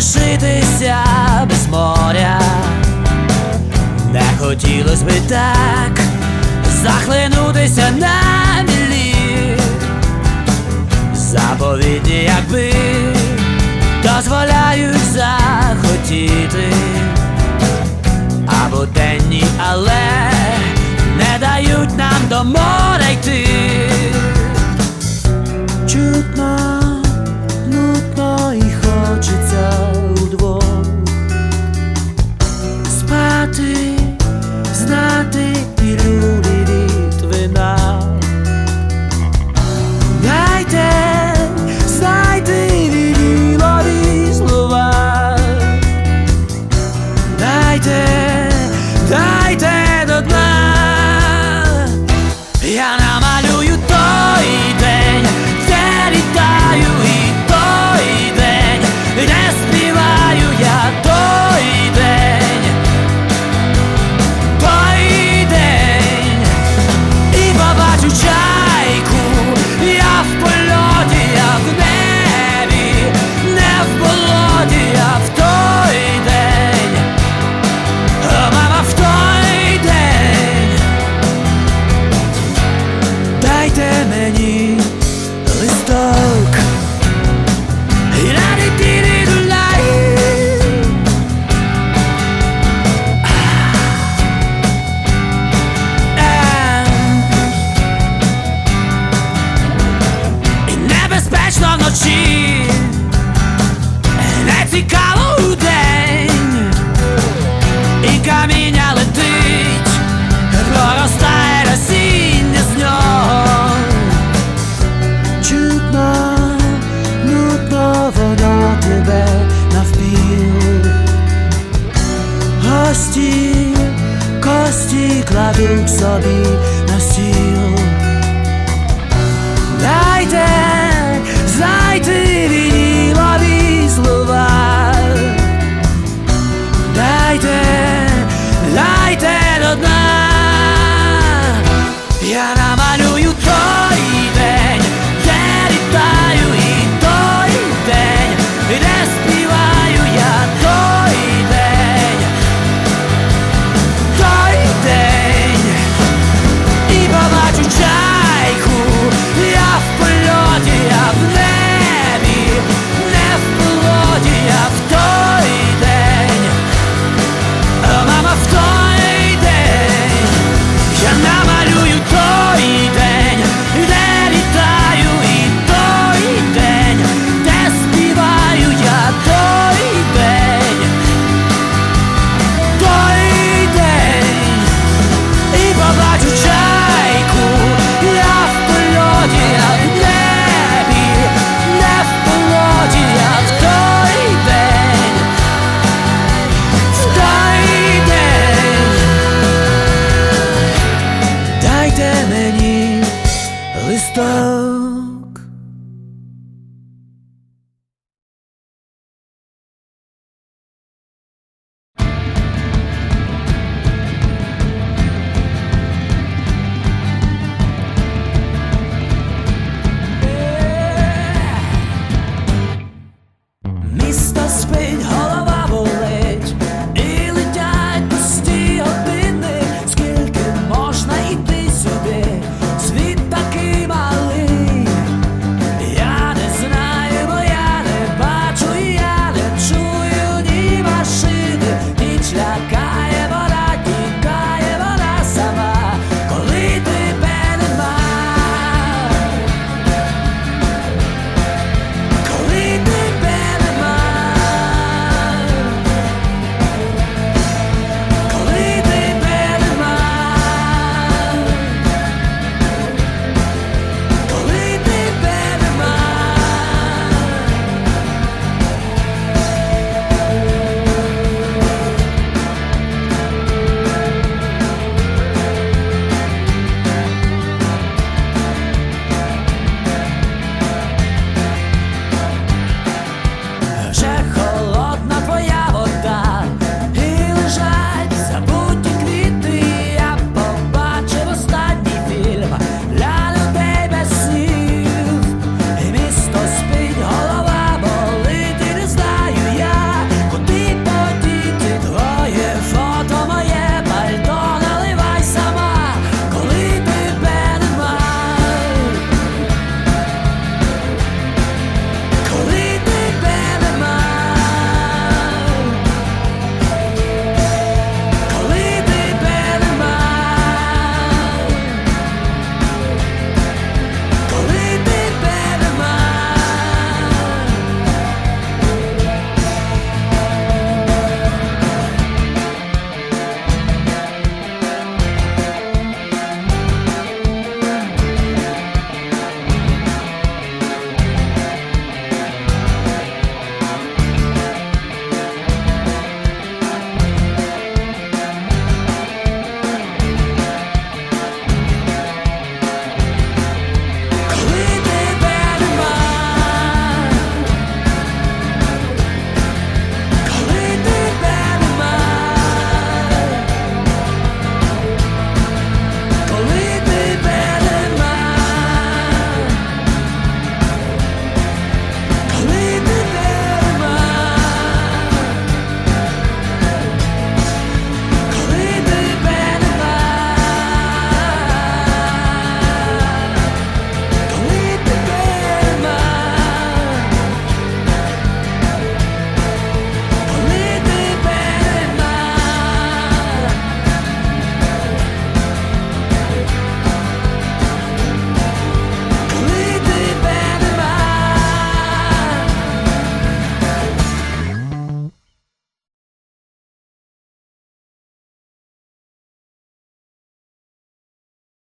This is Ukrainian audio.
залишитися без моря, не хотілося би так захлинутися на мілі, заповіді, якби дозволяють захотіти, або буденні, але не дають нам до моря йти. Чутно. квіти кладуть собі на стіл. Дайте знайти вінілові слова. Дайте, дайте до дна. Я намалю